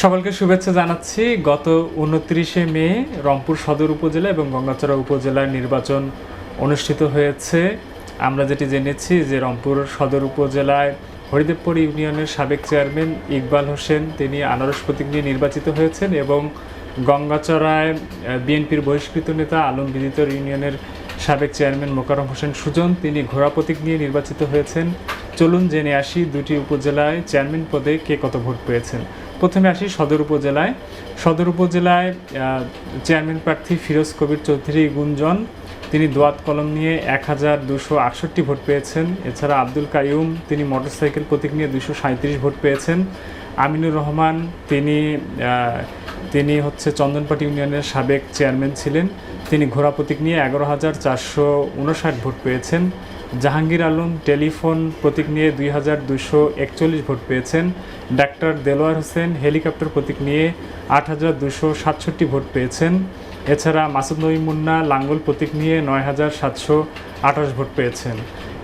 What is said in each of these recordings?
সকলকে শুভেচ্ছা জানাচ্ছি। গত উনত্রিশে মে রংপুর সদর উপজেলা এবং গঙ্গাচড়া উপজেলার নির্বাচন অনুষ্ঠিত হয়েছে। আমরা যেটি জেনেছি যে রংপুর সদর উপজেলায় হরিদেবপুর ইউনিয়নের সাবেক চেয়ারম্যান ইকবাল হোসেন, তিনি আনারস প্রতীক নিয়ে নির্বাচিত হয়েছেন এবং গঙ্গাচড়ায় বিএনপির বহিষ্কৃত নেতা আলম বিদিতর ইউনিয়নের সাবেক চেয়ারম্যান মোকারম হোসেন সুজন, তিনি ঘোড়া প্রতীক নিয়ে নির্বাচিত হয়েছেন। চলুন জেনে আসি দুটি উপজেলায় চেয়ারম্যান পদে কে কত ভোট পেয়েছেন। প্রথমে আসি সদর উপজেলায়। সদর উপজেলায় চেয়ারম্যান প্রার্থী ফিরোজ কবির চৌধুরী গুঞ্জন। তিনি দোয়াত কলম নিয়ে এক হাজার দুশো আটষট্টি ভোট পেয়েছেন। এছাড়া আব্দুল কাইয়ুম, তিনি মোটরসাইকেল প্রতীক নিয়ে দুশো সাঁত্রিশ ভোট পেয়েছেন। আমিনুর রহমান, তিনি তিনি হচ্ছে চন্দনপাটি ইউনিয়নের সাবেক চেয়ারম্যান ছিলেন। তিনি ঘোড়া প্রতীক নিয়ে এগারো হাজার চারশো উনষাট ভোট পেয়েছেন। জাহাঙ্গীর আলম টেলিফোন প্রতীক নিয়ে দুই হাজার দুশো একচল্লিশ ভোট পেয়েছেন। ডাক্তার দেলোয়ার হোসেন হেলিকপ্টার প্রতীক নিয়ে আট হাজার দুশো সাতষট্টি ভোট পেয়েছেন। এছাড়া মাসুদ নঈম মুন্না লাঙ্গল প্রতীক নিয়ে নয় হাজার সাতশো আঠাশ ভোট পেয়েছেন।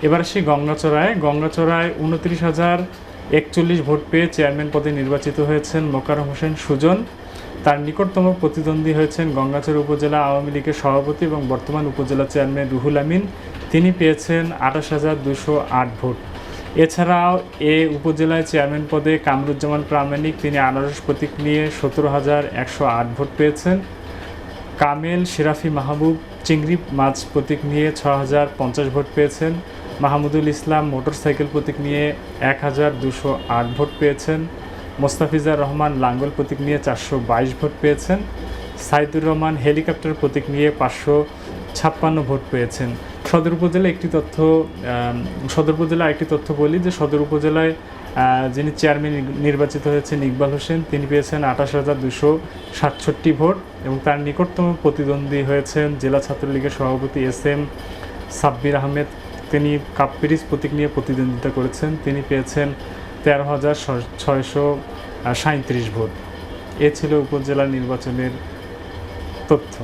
এবার আসি গঙ্গাচড়ায়। গঙ্গাচড়ায় উনত্রিশ হাজার একচল্লিশ ভোট পেয়ে চেয়ারম্যান পদে নির্বাচিত হয়েছেন মোকারম হোসেন সুজন। তার নিকটতম প্রতিদ্বন্দ্বী হয়েছেন গঙ্গাচড় উপজেলা আওয়ামী লীগের সভাপতি এবং বর্তমান উপজেলা চেয়ারম্যান রুহুল আমিন। তিনি পেয়েছেন আঠাশ হাজার দুশো আট ভোট। এছাড়াও এ উপজেলায় চেয়ারম্যান পদে কামরুজ্জামান প্রামাণিক তিনি আনারস প্রতীক নিয়ে সতেরো হাজার একশো আট ভোট পেয়েছেন। কামেল শিরাফি মাহবুব চিংড়ি মাছ প্রতীক নিয়ে ছ হাজার পঞ্চাশ ভোট পেয়েছেন। মাহমুদুল ইসলাম মোটরসাইকেল প্রতীক নিয়ে এক হাজার দুশো আট ভোট পেয়েছেন। মোস্তাফিজার রহমান লাঙ্গল প্রতীক নিয়ে চারশো বাইশ ভোট পেয়েছেন। সাইদুর রহমান হেলিকপ্টার প্রতীক নিয়ে পাঁচশো ছাপ্পান্ন ভোট পেয়েছেন। সদর উপজেলা একটি তথ্য সদর উপজেলা একটি তথ্য বলি যে সদর উপজেলায় যিনি চেয়ারম্যান নির্বাচিত হয়েছেন ইকবাল হোসেন, তিনি পেয়েছেন আঠাশ হাজার দুশো সাতষট্টি ভোট এবং তার নিকটতম প্রতিদ্বন্দ্বী হয়েছেন জেলা ছাত্রলীগের সভাপতি এস এম সাব্বির আহমেদ। তিনি কাপ্পিরিজ প্রতীক নিয়ে প্রতিদ্বন্দ্বিতা করেছেন। তিনি পেয়েছেন তেরো হাজার ছয়শো সাঁত্রিশ ভোট। এ ছিল উপজেলা নির্বাচনের তথ্য।